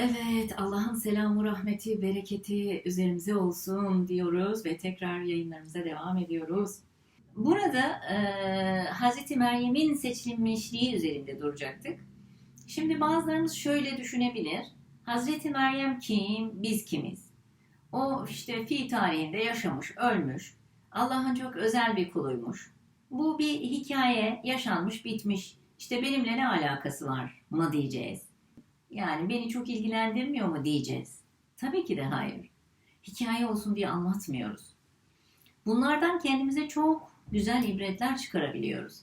Evet, Allah'ın selamı, rahmeti, bereketi üzerimize olsun diyoruz ve tekrar yayınlarımıza devam ediyoruz. Burada e, Hazreti Meryem'in seçilmişliği üzerinde duracaktık. Şimdi bazılarımız şöyle düşünebilir. Hazreti Meryem kim, biz kimiz? O işte fi tarihinde yaşamış, ölmüş. Allah'ın çok özel bir kuluymuş. Bu bir hikaye, yaşanmış, bitmiş. İşte benimle ne alakası var mı diyeceğiz. Yani beni çok ilgilendirmiyor mu diyeceğiz. Tabii ki de hayır. Hikaye olsun diye anlatmıyoruz. Bunlardan kendimize çok güzel ibretler çıkarabiliyoruz.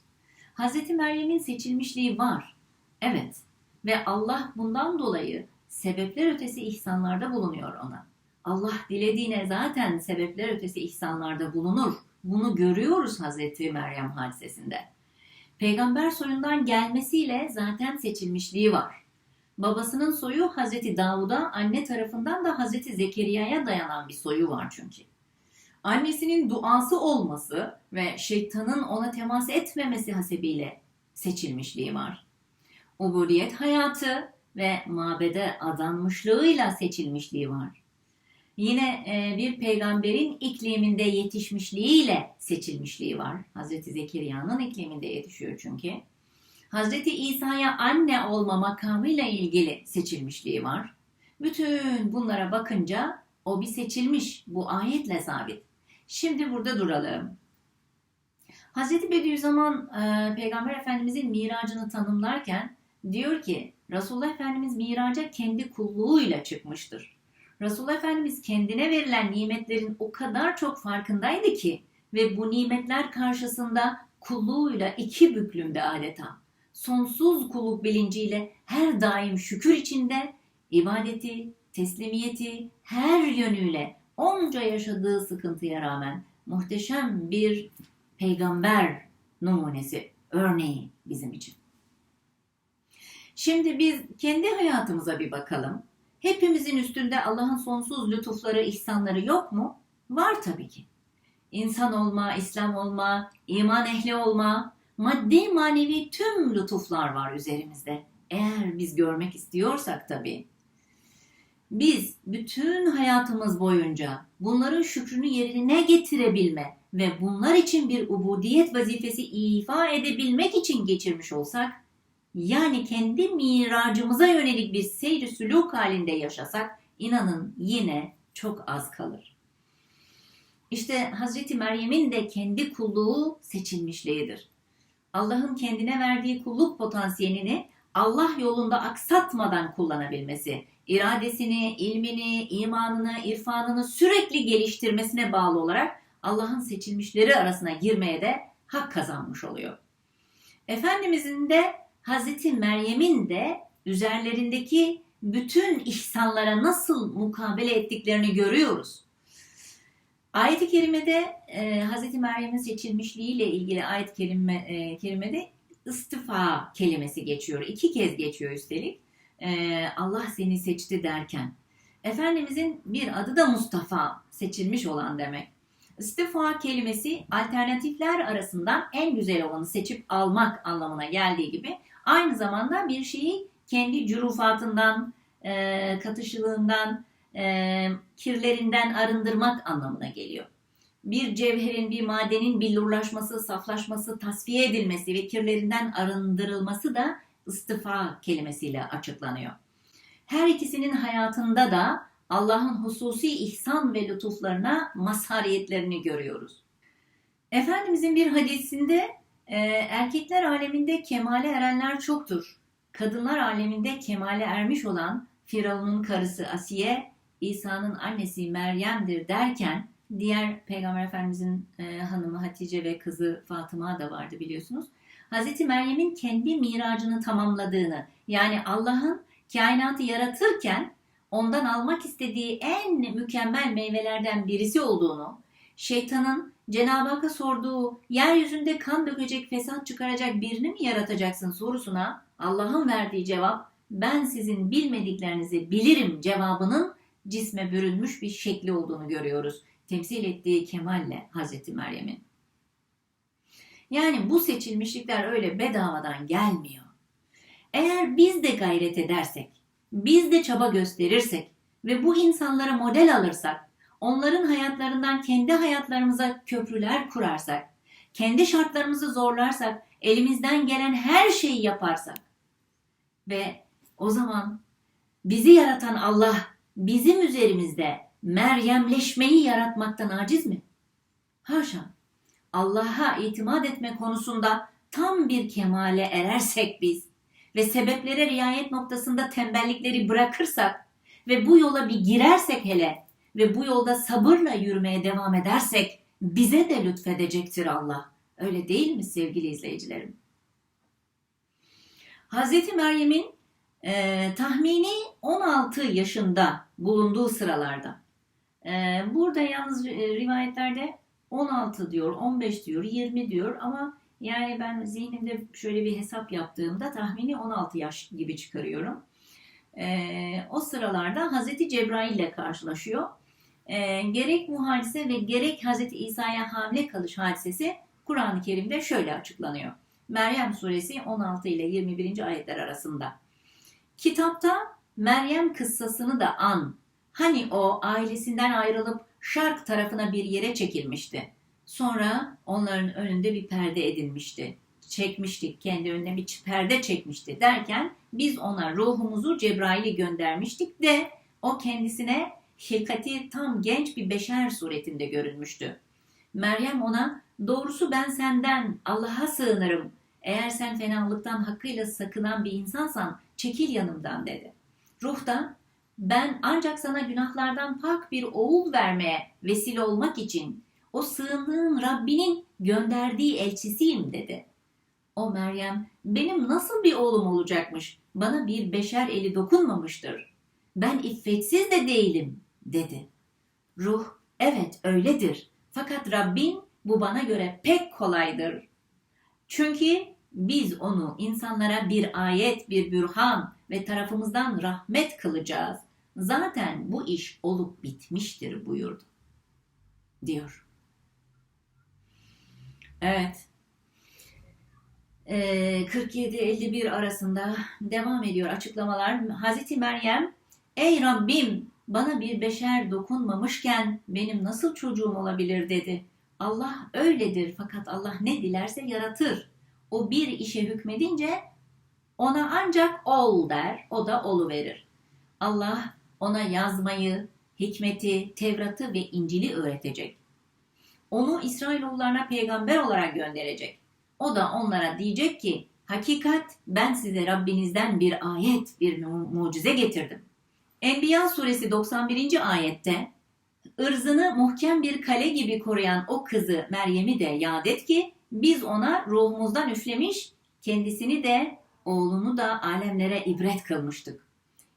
Hz. Meryem'in seçilmişliği var. Evet. Ve Allah bundan dolayı sebepler ötesi ihsanlarda bulunuyor ona. Allah dilediğine zaten sebepler ötesi ihsanlarda bulunur. Bunu görüyoruz Hazreti Meryem hadisesinde. Peygamber soyundan gelmesiyle zaten seçilmişliği var. Babasının soyu Hazreti Davud'a, anne tarafından da Hazreti Zekeriya'ya dayanan bir soyu var çünkü. Annesinin duası olması ve şeytanın ona temas etmemesi hasebiyle seçilmişliği var. Ubudiyet hayatı ve mabede adanmışlığıyla seçilmişliği var. Yine e, bir peygamberin ikliminde yetişmişliğiyle seçilmişliği var. Hazreti Zekeriya'nın ikliminde yetişiyor çünkü. Hazreti İsa'ya anne olma makamıyla ilgili seçilmişliği var. Bütün bunlara bakınca o bir seçilmiş. Bu ayetle sabit. Şimdi burada duralım. Hazreti Bediüzzaman e, Peygamber Efendimizin miracını tanımlarken diyor ki Resulullah Efendimiz miraca kendi kulluğuyla çıkmıştır. Resulullah Efendimiz kendine verilen nimetlerin o kadar çok farkındaydı ki ve bu nimetler karşısında kulluğuyla iki büklümde adeta sonsuz kulluk bilinciyle her daim şükür içinde ibadeti, teslimiyeti her yönüyle onca yaşadığı sıkıntıya rağmen muhteşem bir peygamber numunesi, örneği bizim için. Şimdi biz kendi hayatımıza bir bakalım. Hepimizin üstünde Allah'ın sonsuz lütufları, ihsanları yok mu? Var tabii ki. İnsan olma, İslam olma, iman ehli olma, maddi manevi tüm lütuflar var üzerimizde. Eğer biz görmek istiyorsak tabii. Biz bütün hayatımız boyunca bunların şükrünü yerine getirebilme ve bunlar için bir ubudiyet vazifesi ifa edebilmek için geçirmiş olsak, yani kendi miracımıza yönelik bir seyri süluk halinde yaşasak, inanın yine çok az kalır. İşte Hazreti Meryem'in de kendi kulluğu seçilmişliğidir. Allah'ın kendine verdiği kulluk potansiyelini Allah yolunda aksatmadan kullanabilmesi, iradesini, ilmini, imanını, irfanını sürekli geliştirmesine bağlı olarak Allah'ın seçilmişleri arasına girmeye de hak kazanmış oluyor. Efendimizin de Hazreti Meryem'in de üzerlerindeki bütün ihsanlara nasıl mukabele ettiklerini görüyoruz. Ayet-i Kerime'de e, Hz. Meryem'in seçilmişliğiyle ilgili ayet-i kerime, e, kerimede istifa kelimesi geçiyor. İki kez geçiyor üstelik. E, Allah seni seçti derken. Efendimizin bir adı da Mustafa, seçilmiş olan demek. İstifa kelimesi alternatifler arasından en güzel olanı seçip almak anlamına geldiği gibi aynı zamanda bir şeyi kendi cürufatından, e, katışılığından, e, kirlerinden arındırmak anlamına geliyor. Bir cevherin, bir madenin billurlaşması, saflaşması, tasfiye edilmesi ve kirlerinden arındırılması da istifa kelimesiyle açıklanıyor. Her ikisinin hayatında da Allah'ın hususi ihsan ve lütuflarına mazhariyetlerini görüyoruz. Efendimizin bir hadisinde e, erkekler aleminde kemale erenler çoktur. Kadınlar aleminde kemale ermiş olan Firavun'un karısı Asiye İsa'nın annesi Meryem'dir derken diğer Peygamber Efendimizin e, hanımı Hatice ve kızı Fatıma da vardı biliyorsunuz. Hazreti Meryem'in kendi miracını tamamladığını yani Allah'ın kainatı yaratırken ondan almak istediği en mükemmel meyvelerden birisi olduğunu, şeytanın Cenab-ı Hakk'a sorduğu yeryüzünde kan dökecek, fesat çıkaracak birini mi yaratacaksın sorusuna Allah'ın verdiği cevap ben sizin bilmediklerinizi bilirim cevabının cisme bürünmüş bir şekli olduğunu görüyoruz. Temsil ettiği kemalle Hazreti Meryem'in. Yani bu seçilmişlikler öyle bedavadan gelmiyor. Eğer biz de gayret edersek, biz de çaba gösterirsek ve bu insanlara model alırsak, onların hayatlarından kendi hayatlarımıza köprüler kurarsak, kendi şartlarımızı zorlarsak, elimizden gelen her şeyi yaparsak ve o zaman bizi yaratan Allah bizim üzerimizde Meryemleşmeyi yaratmaktan aciz mi? Haşa. Allah'a itimat etme konusunda tam bir kemale erersek biz ve sebeplere riayet noktasında tembellikleri bırakırsak ve bu yola bir girersek hele ve bu yolda sabırla yürümeye devam edersek bize de lütfedecektir Allah. Öyle değil mi sevgili izleyicilerim? Hazreti Meryem'in e, tahmini 16 yaşında bulunduğu sıralarda. E, burada yalnız e, rivayetlerde 16 diyor, 15 diyor, 20 diyor ama yani ben zihnimde şöyle bir hesap yaptığımda tahmini 16 yaş gibi çıkarıyorum. E, o sıralarda Hazreti Cebrail ile karşılaşıyor. E, gerek bu hadise ve gerek Hazreti İsa'ya hamile kalış hadisesi Kur'an-ı Kerim'de şöyle açıklanıyor. Meryem suresi 16 ile 21. ayetler arasında. Kitapta Meryem kıssasını da an. Hani o ailesinden ayrılıp şark tarafına bir yere çekilmişti. Sonra onların önünde bir perde edinmişti. Çekmiştik, kendi önüne bir perde çekmişti derken biz ona ruhumuzu Cebrail'i göndermiştik de o kendisine hilkati tam genç bir beşer suretinde görünmüştü. Meryem ona doğrusu ben senden Allah'a sığınırım. Eğer sen fenalıktan hakkıyla sakınan bir insansan çekil yanımdan dedi. Ruh da ben ancak sana günahlardan pak bir oğul vermeye vesile olmak için o sığındığın Rabbinin gönderdiği elçisiyim dedi. O Meryem benim nasıl bir oğlum olacakmış bana bir beşer eli dokunmamıştır. Ben iffetsiz de değilim dedi. Ruh evet öyledir fakat Rabbin bu bana göre pek kolaydır. Çünkü biz onu insanlara bir ayet, bir bürhan ve tarafımızdan rahmet kılacağız. Zaten bu iş olup bitmiştir buyurdu. Diyor. Evet. Ee, 47-51 arasında devam ediyor açıklamalar. Hazreti Meryem, ey Rabbim bana bir beşer dokunmamışken benim nasıl çocuğum olabilir dedi. Allah öyledir fakat Allah ne dilerse yaratır. O bir işe hükmedince ona ancak ol der, o da olu verir. Allah ona yazmayı, hikmeti, Tevrat'ı ve İncil'i öğretecek. Onu İsrailoğullarına peygamber olarak gönderecek. O da onlara diyecek ki, hakikat ben size Rabbinizden bir ayet, bir mu- mucize getirdim. Enbiya suresi 91. ayette, ırzını muhkem bir kale gibi koruyan o kızı Meryem'i de yad et ki, biz ona ruhumuzdan üflemiş, kendisini de oğlunu da alemlere ibret kılmıştık.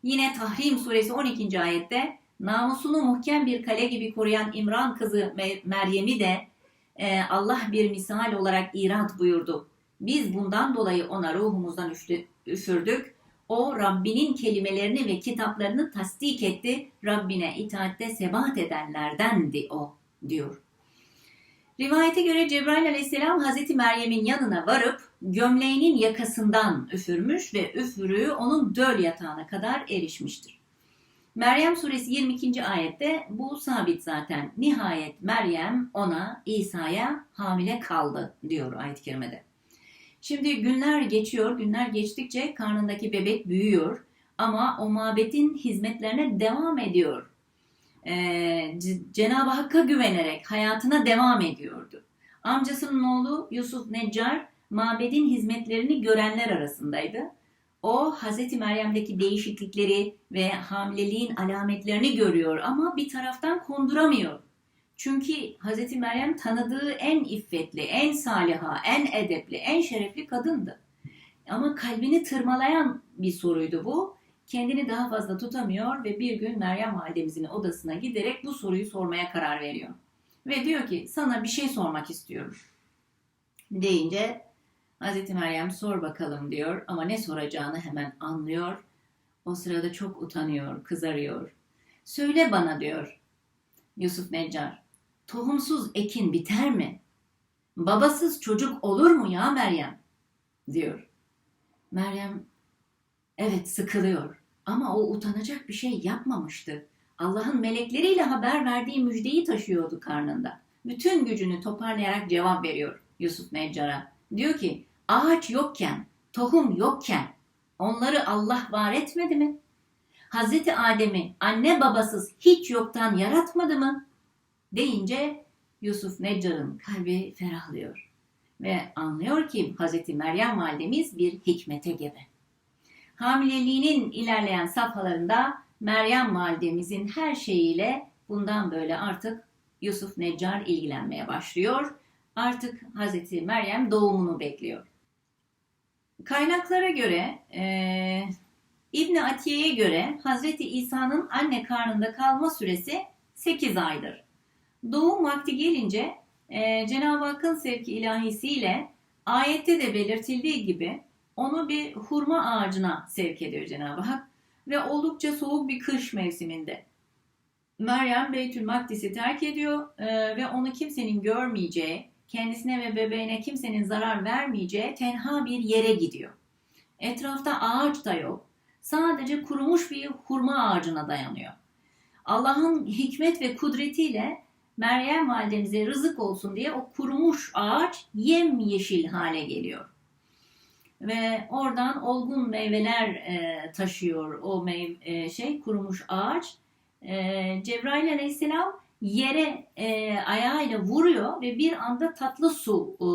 Yine Tahrim suresi 12. ayette namusunu muhkem bir kale gibi koruyan İmran kızı Me- Meryem'i de e, Allah bir misal olarak irat buyurdu. Biz bundan dolayı ona ruhumuzdan üfürdük. O Rabbinin kelimelerini ve kitaplarını tasdik etti. Rabbine itaatte sebat edenlerdendi o diyor. Rivayete göre Cebrail aleyhisselam Hazreti Meryem'in yanına varıp gömleğinin yakasından üfürmüş ve üfürüğü onun döl yatağına kadar erişmiştir. Meryem suresi 22. ayette bu sabit zaten. Nihayet Meryem ona İsa'ya hamile kaldı diyor ayet-i kerimede. Şimdi günler geçiyor, günler geçtikçe karnındaki bebek büyüyor ama o mabetin hizmetlerine devam ediyor. C- Cenab-ı Hakk'a güvenerek hayatına devam ediyordu. Amcasının oğlu Yusuf Neccar mabedin hizmetlerini görenler arasındaydı. O Hazreti Meryem'deki değişiklikleri ve hamileliğin alametlerini görüyor ama bir taraftan konduramıyor. Çünkü Hazreti Meryem tanıdığı en iffetli, en saliha, en edepli, en şerefli kadındı. Ama kalbini tırmalayan bir soruydu bu. Kendini daha fazla tutamıyor ve bir gün Meryem validemizin odasına giderek bu soruyu sormaya karar veriyor. Ve diyor ki sana bir şey sormak istiyorum. Deyince Hazreti Meryem sor bakalım diyor ama ne soracağını hemen anlıyor. O sırada çok utanıyor, kızarıyor. Söyle bana diyor Yusuf Neccar. Tohumsuz ekin biter mi? Babasız çocuk olur mu ya Meryem? diyor. Meryem evet sıkılıyor Ama o utanacak bir şey yapmamıştı. Allah'ın melekleriyle haber verdiği müjdeyi taşıyordu karnında. Bütün gücünü toparlayarak cevap veriyor Yusuf Neccar'a. Diyor ki ağaç yokken, tohum yokken onları Allah var etmedi mi? Hazreti Adem'i anne babasız hiç yoktan yaratmadı mı? Deyince Yusuf Neccar'ın kalbi ferahlıyor ve anlıyor ki Hazreti Meryem validemiz bir hikmete gebe. Hamileliğinin ilerleyen safhalarında Meryem validemizin her şeyiyle bundan böyle artık Yusuf Neccar ilgilenmeye başlıyor. Artık Hazreti Meryem doğumunu bekliyor. Kaynaklara göre, e, İbni Atiye'ye göre Hazreti İsa'nın anne karnında kalma süresi 8 aydır. Doğum vakti gelince e, Cenab-ı Hakk'ın sevki ilahisiyle ayette de belirtildiği gibi onu bir hurma ağacına sevk ediyor Cenab-ı Hak ve oldukça soğuk bir kış mevsiminde. Meryem Beytül Makdis'i terk ediyor e, ve onu kimsenin görmeyeceği, kendisine ve bebeğine kimsenin zarar vermeyeceği tenha bir yere gidiyor. Etrafta ağaç da yok. Sadece kurumuş bir hurma ağacına dayanıyor. Allah'ın hikmet ve kudretiyle Meryem validemize rızık olsun diye o kurumuş ağaç yemyeşil hale geliyor. Ve oradan olgun meyveler e, taşıyor o meyve, e, şey kurumuş ağaç. E, Cebrail aleyhisselam yere e, ayağıyla vuruyor ve bir anda tatlı su e,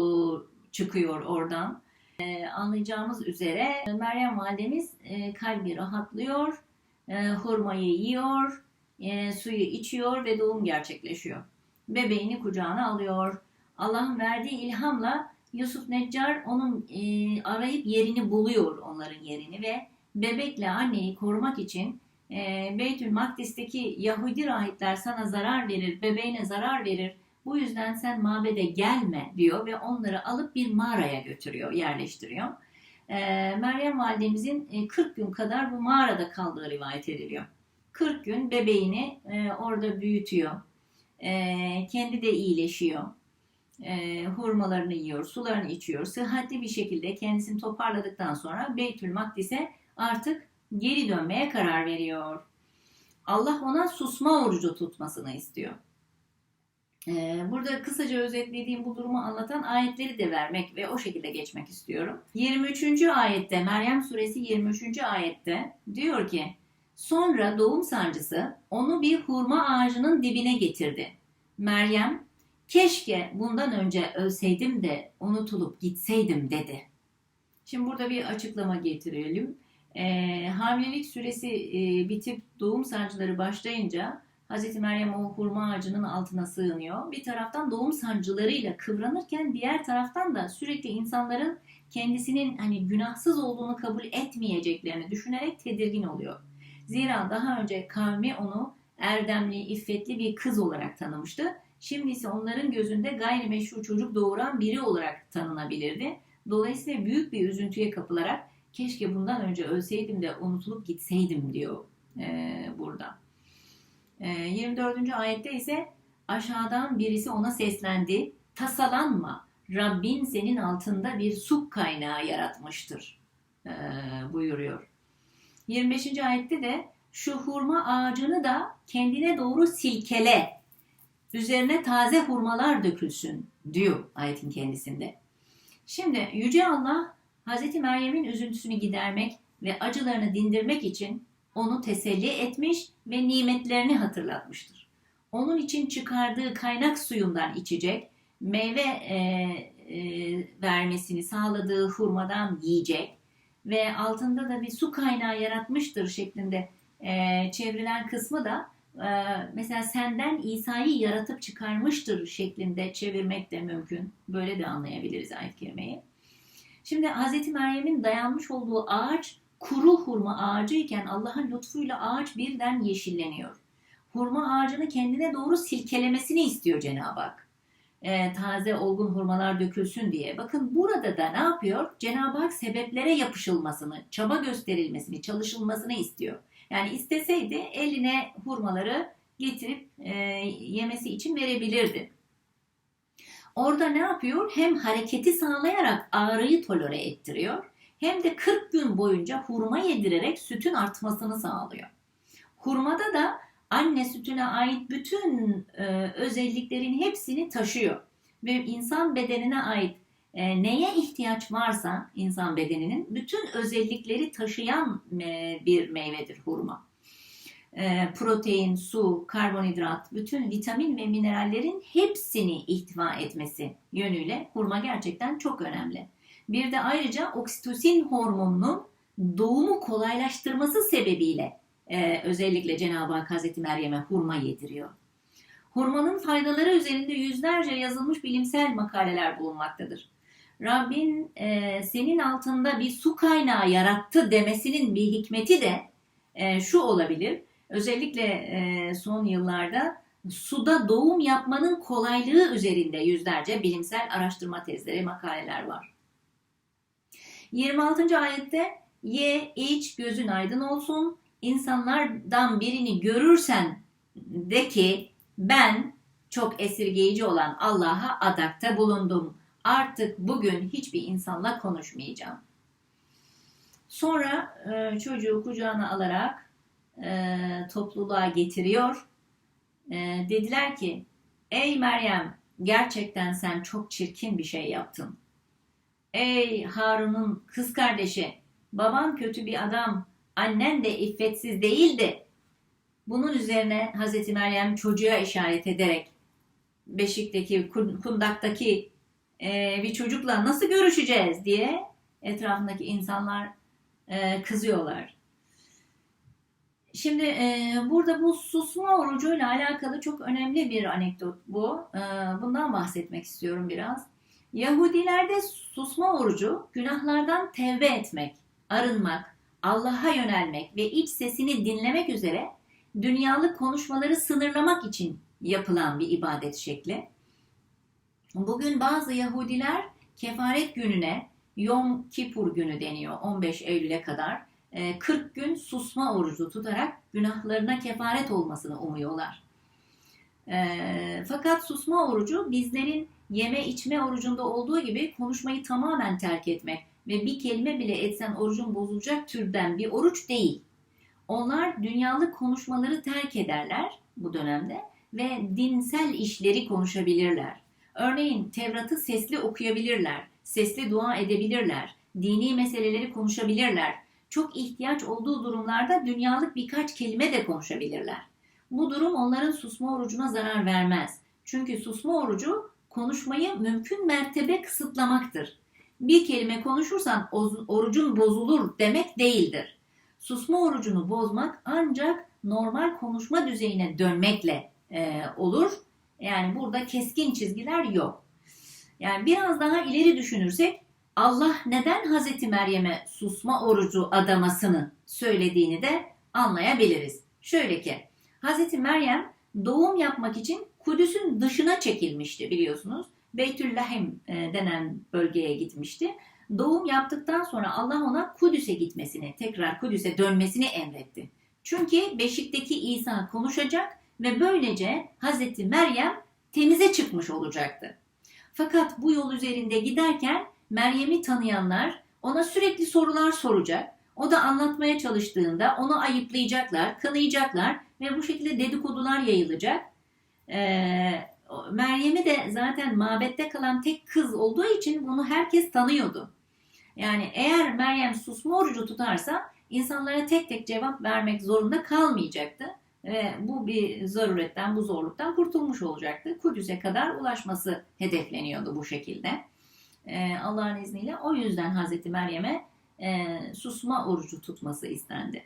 çıkıyor oradan. E, anlayacağımız üzere Meryem validemiz e, kalbi rahatlıyor, e, hurmayı yiyor, e, suyu içiyor ve doğum gerçekleşiyor. Bebeğini kucağına alıyor. Allah'ın verdiği ilhamla Yusuf Neccar onun e, arayıp yerini buluyor onların yerini ve bebekle anneyi korumak için e, Beytül Makdis'teki Yahudi rahipler sana zarar verir, bebeğine zarar verir. Bu yüzden sen mabede gelme diyor ve onları alıp bir mağaraya götürüyor, yerleştiriyor. E, Meryem validemizin e, 40 gün kadar bu mağarada kaldığı rivayet ediliyor. 40 gün bebeğini e, orada büyütüyor. E, kendi de iyileşiyor e, hurmalarını yiyor, sularını içiyor. Sıhhatli bir şekilde kendisini toparladıktan sonra Beytül Makdis'e artık geri dönmeye karar veriyor. Allah ona susma orucu tutmasını istiyor. Burada kısaca özetlediğim bu durumu anlatan ayetleri de vermek ve o şekilde geçmek istiyorum. 23. ayette Meryem suresi 23. ayette diyor ki Sonra doğum sancısı onu bir hurma ağacının dibine getirdi. Meryem keşke bundan önce ölseydim de unutulup gitseydim dedi. Şimdi burada bir açıklama getirelim. E, hamilelik süresi e, bitip doğum sancıları başlayınca Hz. Meryem o hurma ağacının altına sığınıyor. Bir taraftan doğum sancılarıyla kıvranırken diğer taraftan da sürekli insanların kendisinin hani günahsız olduğunu kabul etmeyeceklerini düşünerek tedirgin oluyor. Zira daha önce kavmi onu erdemli, iffetli bir kız olarak tanımıştı Şimdi ise onların gözünde gayrimeşru çocuk doğuran biri olarak tanınabilirdi. Dolayısıyla büyük bir üzüntüye kapılarak keşke bundan önce ölseydim de unutulup gitseydim diyor e, burada. E, 24. ayette ise aşağıdan birisi ona seslendi. Tasalanma, Rabbin senin altında bir su kaynağı yaratmıştır e, buyuruyor. 25. ayette de şu hurma ağacını da kendine doğru silkele üzerine taze hurmalar dökülsün diyor ayetin kendisinde. Şimdi Yüce Allah Hz. Meryem'in üzüntüsünü gidermek ve acılarını dindirmek için onu teselli etmiş ve nimetlerini hatırlatmıştır. Onun için çıkardığı kaynak suyundan içecek, meyve e, e, vermesini sağladığı hurmadan yiyecek ve altında da bir su kaynağı yaratmıştır şeklinde e, çevrilen kısmı da mesela senden İsa'yı yaratıp çıkarmıştır şeklinde çevirmek de mümkün. Böyle de anlayabiliriz ayet kelimeyi. Şimdi Hz. Meryem'in dayanmış olduğu ağaç kuru hurma ağacı iken Allah'ın lütfuyla ağaç birden yeşilleniyor. Hurma ağacını kendine doğru silkelemesini istiyor Cenab-ı Hak. Ee, taze olgun hurmalar dökülsün diye. Bakın burada da ne yapıyor? Cenab-ı Hak sebeplere yapışılmasını, çaba gösterilmesini, çalışılmasını istiyor. Yani isteseydi eline hurmaları getirip e, yemesi için verebilirdi. Orada ne yapıyor? Hem hareketi sağlayarak ağrıyı tolere ettiriyor hem de 40 gün boyunca hurma yedirerek sütün artmasını sağlıyor. Hurmada da anne sütüne ait bütün e, özelliklerin hepsini taşıyor ve insan bedenine ait e, neye ihtiyaç varsa insan bedeninin bütün özellikleri taşıyan e, bir meyvedir hurma. E, protein, su, karbonhidrat, bütün vitamin ve minerallerin hepsini ihtiva etmesi yönüyle hurma gerçekten çok önemli. Bir de ayrıca oksitosin hormonunun doğumu kolaylaştırması sebebiyle e, özellikle Cenab-ı Hak Hazreti Meryem'e hurma yediriyor. Hurmanın faydaları üzerinde yüzlerce yazılmış bilimsel makaleler bulunmaktadır. Rabbin e, senin altında bir su kaynağı yarattı demesinin bir hikmeti de e, şu olabilir. Özellikle e, son yıllarda suda doğum yapmanın kolaylığı üzerinde yüzlerce bilimsel araştırma tezleri, makaleler var. 26. ayette ye, iç, gözün aydın olsun. İnsanlardan birini görürsen de ki ben çok esirgeyici olan Allah'a adakta bulundum. Artık bugün hiçbir insanla konuşmayacağım. Sonra e, çocuğu kucağına alarak e, topluluğa getiriyor. E, dediler ki ey Meryem gerçekten sen çok çirkin bir şey yaptın. Ey Harun'un kız kardeşi baban kötü bir adam annen de iffetsiz değildi. Bunun üzerine Hazreti Meryem çocuğa işaret ederek beşikteki, kundaktaki e, bir çocukla nasıl görüşeceğiz diye etrafındaki insanlar e, kızıyorlar. Şimdi e, burada bu susma orucuyla alakalı çok önemli bir anekdot bu. Bundan bahsetmek istiyorum biraz. Yahudilerde susma orucu günahlardan tevbe etmek, arınmak, Allah'a yönelmek ve iç sesini dinlemek üzere dünyalık konuşmaları sınırlamak için yapılan bir ibadet şekli. Bugün bazı Yahudiler kefaret gününe Yom Kipur günü deniyor 15 Eylül'e kadar 40 e, gün susma orucu tutarak günahlarına kefaret olmasını umuyorlar. E, fakat susma orucu bizlerin yeme içme orucunda olduğu gibi konuşmayı tamamen terk etmek ve bir kelime bile etsen orucun bozulacak türden bir oruç değil. Onlar dünyalık konuşmaları terk ederler bu dönemde ve dinsel işleri konuşabilirler. Örneğin Tevrat'ı sesli okuyabilirler, sesli dua edebilirler, dini meseleleri konuşabilirler. Çok ihtiyaç olduğu durumlarda dünyalık birkaç kelime de konuşabilirler. Bu durum onların susma orucuna zarar vermez. Çünkü susma orucu konuşmayı mümkün mertebe kısıtlamaktır. Bir kelime konuşursan orucun bozulur demek değildir. Susma orucunu bozmak ancak normal konuşma düzeyine dönmekle e, olur. Yani burada keskin çizgiler yok. Yani biraz daha ileri düşünürsek Allah neden Hazreti Meryem'e susma orucu adamasını söylediğini de anlayabiliriz. Şöyle ki Hazreti Meryem doğum yapmak için Kudüs'ün dışına çekilmişti biliyorsunuz. Beytüllahim e, denen bölgeye gitmişti. Doğum yaptıktan sonra Allah ona Kudüs'e gitmesini, tekrar Kudüs'e dönmesini emretti. Çünkü beşikteki İsa konuşacak ve böylece Hazreti Meryem temize çıkmış olacaktı. Fakat bu yol üzerinde giderken Meryem'i tanıyanlar ona sürekli sorular soracak. O da anlatmaya çalıştığında onu ayıplayacaklar, kınayacaklar ve bu şekilde dedikodular yayılacak. Ee, Meryem'i de zaten mabette kalan tek kız olduğu için bunu herkes tanıyordu. Yani eğer Meryem susma orucu tutarsa insanlara tek tek cevap vermek zorunda kalmayacaktı. Ve bu bir zaruretten, bu zorluktan kurtulmuş olacaktı. Kudüs'e kadar ulaşması hedefleniyordu bu şekilde. Ee, Allah'ın izniyle o yüzden Hazreti Meryem'e e, susma orucu tutması istendi.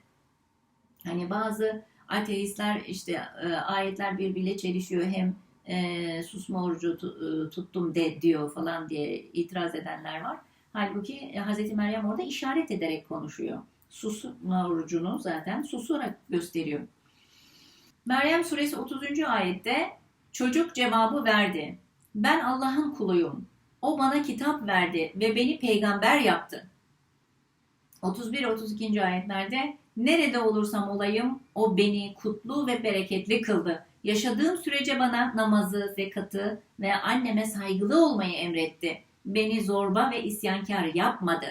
Hani bazı ateistler işte e, ayetler birbiriyle çelişiyor hem e, susma orucu e, tuttum de diyor falan diye itiraz edenler var. Halbuki Hz. Meryem orada işaret ederek konuşuyor. Susma orucunu zaten susarak gösteriyor. Meryem suresi 30. ayette çocuk cevabı verdi. Ben Allah'ın kuluyum. O bana kitap verdi ve beni peygamber yaptı. 31-32. ayetlerde nerede olursam olayım o beni kutlu ve bereketli kıldı. Yaşadığım sürece bana namazı, zekatı ve anneme saygılı olmayı emretti. Beni zorba ve isyankar yapmadı.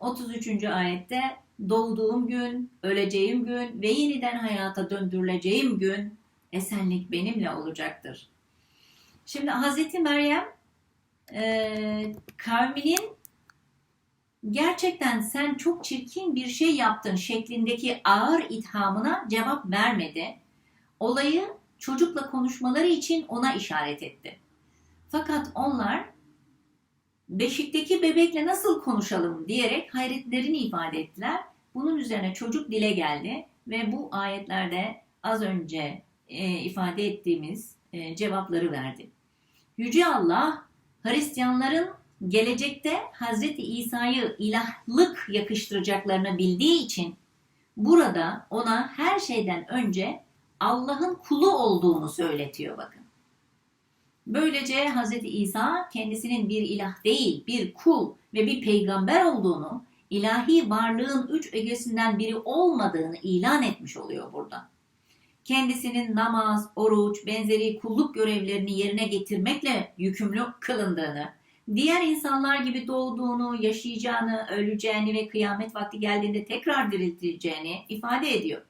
33. ayette doğduğum gün, öleceğim gün ve yeniden hayata döndürüleceğim gün esenlik benimle olacaktır. Şimdi Hazreti Meryem e, kavminin gerçekten sen çok çirkin bir şey yaptın şeklindeki ağır ithamına cevap vermedi. Olayı çocukla konuşmaları için ona işaret etti. Fakat onlar beşikteki bebekle nasıl konuşalım diyerek hayretlerini ifade ettiler. Bunun üzerine çocuk dile geldi ve bu ayetlerde az önce e, ifade ettiğimiz e, cevapları verdi. Yüce Allah Hristiyanların gelecekte Hazreti İsa'yı ilahlık yakıştıracaklarını bildiği için burada ona her şeyden önce Allah'ın kulu olduğunu söyletiyor bakın. Böylece Hazreti İsa kendisinin bir ilah değil, bir kul ve bir peygamber olduğunu, ilahi varlığın üç ögesinden biri olmadığını ilan etmiş oluyor burada. Kendisinin namaz, oruç, benzeri kulluk görevlerini yerine getirmekle yükümlü kılındığını, diğer insanlar gibi doğduğunu, yaşayacağını, öleceğini ve kıyamet vakti geldiğinde tekrar diriltileceğini ifade ediyor.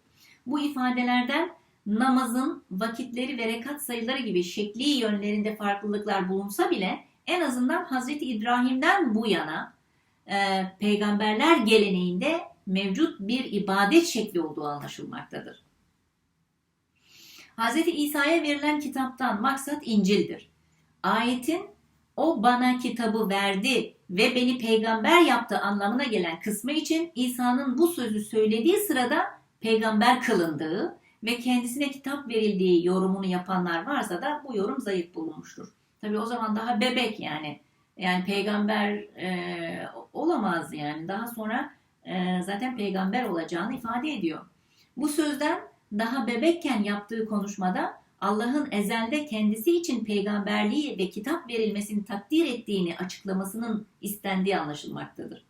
Bu ifadelerden namazın vakitleri ve rekat sayıları gibi şekli yönlerinde farklılıklar bulunsa bile en azından Hazreti İbrahim'den bu yana e, peygamberler geleneğinde mevcut bir ibadet şekli olduğu anlaşılmaktadır. Hazreti İsa'ya verilen kitaptan maksat İncil'dir. Ayetin o bana kitabı verdi ve beni peygamber yaptı anlamına gelen kısmı için İsa'nın bu sözü söylediği sırada peygamber kılındığı ve kendisine kitap verildiği yorumunu yapanlar varsa da bu yorum zayıf bulunmuştur. Tabi o zaman daha bebek yani. Yani peygamber e, olamaz yani. Daha sonra e, zaten peygamber olacağını ifade ediyor. Bu sözden daha bebekken yaptığı konuşmada Allah'ın ezelde kendisi için peygamberliği ve kitap verilmesini takdir ettiğini açıklamasının istendiği anlaşılmaktadır.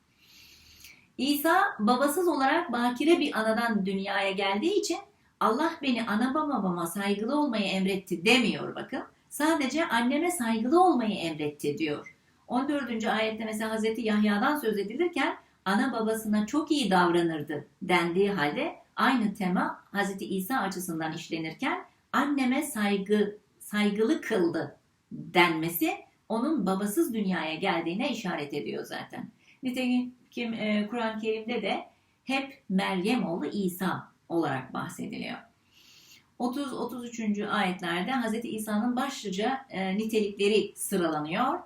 İsa babasız olarak bakire bir anadan dünyaya geldiği için Allah beni ana babama saygılı olmayı emretti demiyor bakın. Sadece anneme saygılı olmayı emretti diyor. 14. ayette mesela Hazreti Yahya'dan söz edilirken ana babasına çok iyi davranırdı dendiği halde aynı tema Hazreti İsa açısından işlenirken anneme saygı saygılı kıldı denmesi onun babasız dünyaya geldiğine işaret ediyor zaten. Nitekim e, Kur'an-ı Kerim'de de hep Meryem oğlu İsa olarak bahsediliyor. 30-33. ayetlerde Hz. İsa'nın başlıca e, nitelikleri sıralanıyor.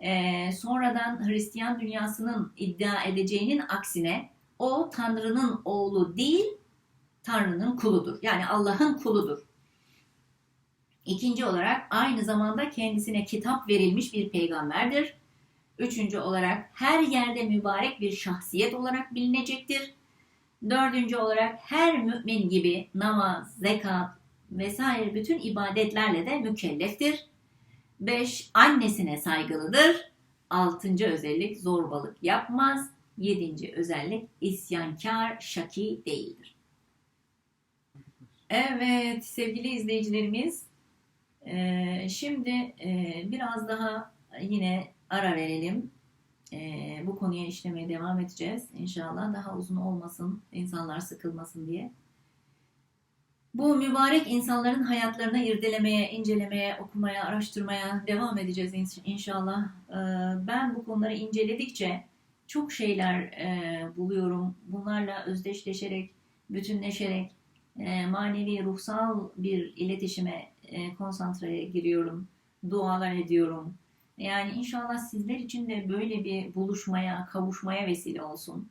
E, sonradan Hristiyan dünyasının iddia edeceğinin aksine o Tanrı'nın oğlu değil, Tanrı'nın kuludur. Yani Allah'ın kuludur. İkinci olarak aynı zamanda kendisine kitap verilmiş bir peygamberdir. Üçüncü olarak her yerde mübarek bir şahsiyet olarak bilinecektir. Dördüncü olarak her mümin gibi namaz, zekat vesaire bütün ibadetlerle de mükelleftir. Beş, annesine saygılıdır. Altıncı özellik zorbalık yapmaz. Yedinci özellik isyankar, şaki değildir. Evet sevgili izleyicilerimiz şimdi biraz daha yine ara verelim e, bu konuya işlemeye devam edeceğiz. İnşallah daha uzun olmasın, insanlar sıkılmasın diye. Bu mübarek insanların hayatlarını irdelemeye, incelemeye, okumaya, araştırmaya devam edeceğiz inşallah. E, ben bu konuları inceledikçe çok şeyler e, buluyorum. Bunlarla özdeşleşerek, bütünleşerek e, manevi, ruhsal bir iletişime e, konsantreye giriyorum. Dualar ediyorum yani inşallah sizler için de böyle bir buluşmaya, kavuşmaya vesile olsun.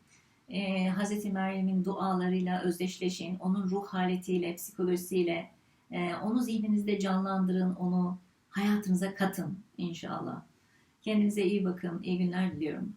Ee, Hz. Meryem'in dualarıyla özdeşleşin, onun ruh haletiyle, psikolojisiyle, e, onu zihninizde canlandırın, onu hayatınıza katın inşallah. Kendinize iyi bakın, iyi günler diliyorum.